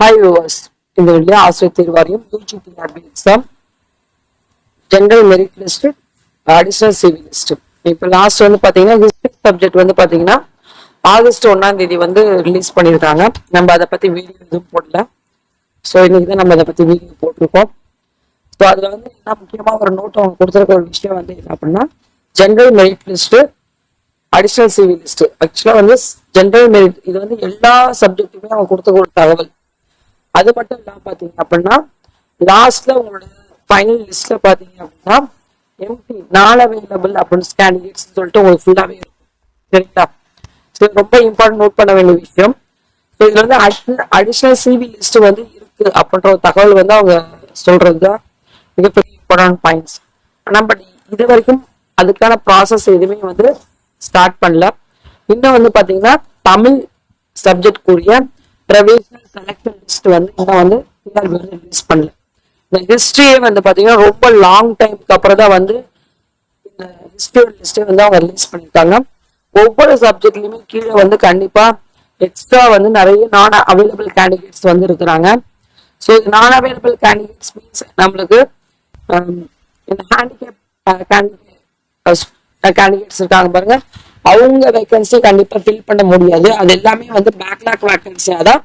Hi viewers இந்த video ஆசிரியர் தேர்வாரியம் UGTRB exam general merit list additional CV list இப்போ last வந்து பார்த்தீங்கன்னா ஹிஸ்ட்ரி சப்ஜெக்ட் வந்து பார்த்தீங்கன்னா ஆகஸ்ட் ஒன்றாம் தேதி வந்து ரிலீஸ் பண்ணியிருக்காங்க நம்ம அதை பற்றி வீடியோ எதுவும் போடல. ஸோ இன்னைக்கு தான் நம்ம அதை பற்றி வீடியோ போட்டிருக்கோம். ஸோ அதில் வந்து என்ன முக்கியமாக ஒரு நோட் அவங்க கொடுத்துருக்க ஒரு விஷயம் வந்து என்ன அப்படின்னா general merit list additional CV list ஆக்சுவலாக வந்து ஜென்ரல் மெரிட் இது வந்து எல்லா சப்ஜெக்ட்டுமே அவங்க கொடுத்த ஒரு தகவல். அது மட்டும் இல்லாமல் பார்த்தீங்க அப்படின்னா லாஸ்ட்ல உங்களோட ஃபைனல் லிஸ்ட்ல பார்த்தீங்க அப்படின்னா எம்பி நாட் அவைலபிள் அப்படின்னு கேண்டிடேட்ஸ் சொல்லிட்டு உங்களுக்கு ஃபுல்லாகவே இருக்கும். சரிங்களா? ஸோ ரொம்ப இம்பார்ட்டன்ட் நோட் பண்ண வேண்டிய விஷயம். ஸோ இதில் வந்து அடிஷனல் சிவி லிஸ்ட் வந்து இருக்கு அப்படின்ற ஒரு தகவல் வந்து அவங்க சொல்றது தான் மிகப்பெரிய இம்பார்ட்டன்ட் பாயிண்ட்ஸ் ஆனால் பட் இது வரைக்கும் அதுக்கான ப்ராசஸ் எதுவுமே வந்து ஸ்டார்ட் பண்ணல. இன்னும் வந்து பார்த்தீங்கன்னா Tamil subject provisional selection list வந்து இன்னும் வந்து TRB வந்து ரிலீஸ் பண்ணல. இந்த ஹிஸ்ட்ரியே வந்து பார்த்தீங்கன்னா ரொம்ப லாங் டைம்க்கு அப்புறம் தான் வந்து இந்த ஹிஸ்டரி லிஸ்ட்டே வந்து அவங்க ரிலீஸ் பண்ணியிருக்காங்க ஒவ்வொரு சப்ஜெக்ட்லையுமே கீழே வந்து கண்டிப்பாக எக்ஸ்ட்ரா வந்து நிறைய நான் அவைலபிள் கேண்டிடேட்ஸ் வந்து இருக்கிறாங்க. So non available candidates means நம்மளுக்கு um, இந்த handicap candidates uh, uh, uh, இருக்காங்க பாருங்க. அவங்க வேகன்சி கண்டிப்பா ஃபில் பண்ண முடியாது. அது எல்லாமே வந்து பேக்லாக் வேகன்சியா தான்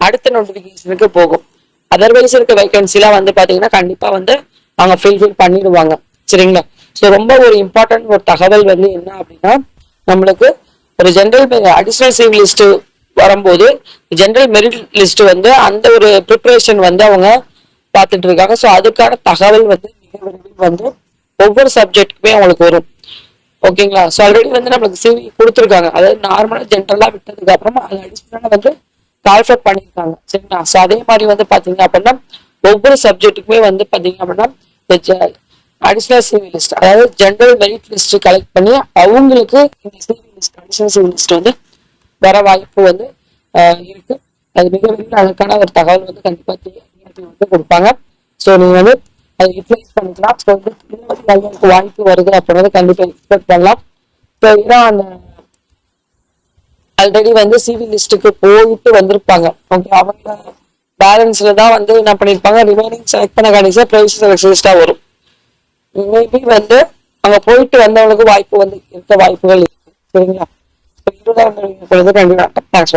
அடுத்த நோட்டிபிகேஷனுக்கு போகும். அதர்வைஸ் இருக்க வேகன்சிலாம் வந்து பாத்தீங்கன்னா கண்டிப்பா வந்து அவங்க ஃபில் ஃபில் பண்ணிடுவாங்க. சரிங்களா? ஸோ ரொம்ப ஒரு இம்பார்ட்டன்ட் ஒரு தகவல் வந்து என்ன அப்படின்னா நம்மளுக்கு ஒரு ஜென்ரல் அடிஷனல் சிவில் லிஸ்ட் வரும்போது ஜென்ரல் மெரிட் லிஸ்ட் வந்து அந்த ஒரு ப்ரிப்பரேஷன் வந்து அவங்க பார்த்துட்டு இருக்காங்க. ஸோ அதுக்கான தகவல் வந்து மிக விரைவில் வந்து ஒவ்வொரு சப்ஜெக்ட்டுக்குமே அவங்களுக்கு வரும். ஓகேங்களா? ஸோ ஆல்ரெடி வந்து நம்மளுக்கு சிவி கொடுத்துருக்காங்க. அதாவது நார்மலாக ஜென்ரலாக விட்டதுக்கு அப்புறமா அது அடிஷ்னலாக வந்து கால்குலேட் பண்ணியிருக்காங்க. சரிங்களா? ஸோ அதே மாதிரி வந்து பார்த்தீங்க அப்படின்னா ஒவ்வொரு சப்ஜெக்ட்டுக்குமே வந்து பார்த்தீங்க அப்படின்னா அடிஷ்னல் சிவி லிஸ்ட் அதாவது ஜென்ரல் மெரிட் லிஸ்ட் கலெக்ட் பண்ணி அவங்களுக்கு இந்த CV list additional CV list வந்து வர வாய்ப்பு வந்து இருக்கு. அது மிக மிக அதுக்கான ஒரு தகவல் வந்து கண்டிப்பாக வந்து கொடுப்பாங்க. ஸோ நீங்கள் வந்து அதை யூட்டிலைஸ் பண்ணிக்கலாம். ஸோ வந்து இன்னும் வந்து வாய்ப்பு வருது அப்படின்றத கண்டிப்பாக எக்ஸ்பெக்ட் பண்ணலாம். ஸோ இதான் அந்த ஆல்ரெடி வந்து சிவி லிஸ்ட்டுக்கு போயிட்டு வந்திருப்பாங்க. ஓகே அவங்க பேலன்ஸ்ல தான் வந்து என்ன பண்ணிருப்பாங்க? ரிமைனிங் செலக்ட் பண்ண கடைசியா செலக்ட் லிஸ்ட்டாக வரும். மேபி வந்து அங்கே போயிட்டு வந்தவங்களுக்கு வாய்ப்பு வந்து இருக்க வாய்ப்புகள் இருக்கு. சரிங்களா? இருபதாம் தேதி பொழுது கண்டிப்பா. தேங்க்ஸ்